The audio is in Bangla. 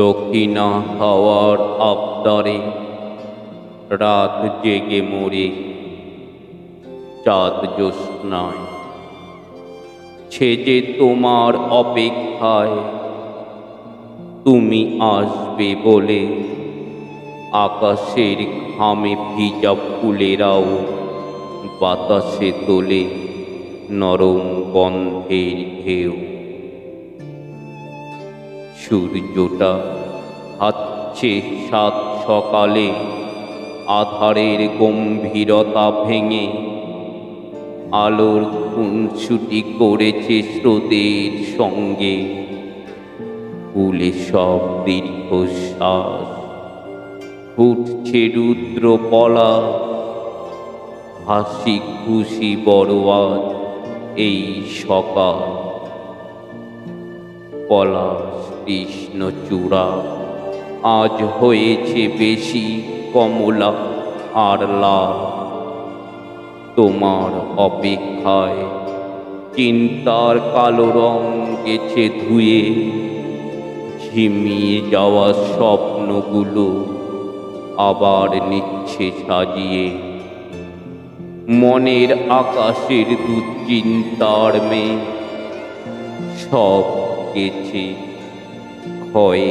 দক্ষিণা হওয়ার আবদারে রাত জেগে মরে চাঁদ জ্যোৎস্নায়। ছেজে তোমার অপেক্ষায়, তুমি আসবে বলে আকাশের ঘামে ভিজা ফুলেরাও বাতাসে তোলে নরম গন্ধের ঢেউ। সূর্যটা হাতছে সাত সকালে। আধারের গম্ভীরতা ভেঙে আলোর খুনসুটি করেছে স্রোতের সঙ্গে। ফুলে সব দীর্ঘশ্বাস, ফুটছে রুদ্র পলা হাসি খুশি বড় আজ এই সকাল। পলাশ কৃষ্ণ চূড়া। আজ হয়েছে বেশি কমলা আর লাল। তোমার অপেক্ষায় চিন্তার কালো রং গেছে ধুয়ে। ঝিমিয়ে যাওয়া স্বপ্নগুলো আবার নিচ্ছে সাজিয়ে। মনের আকাশের দুশ্চিন্তার মেয়ে সব গেছে ক্ষয়ে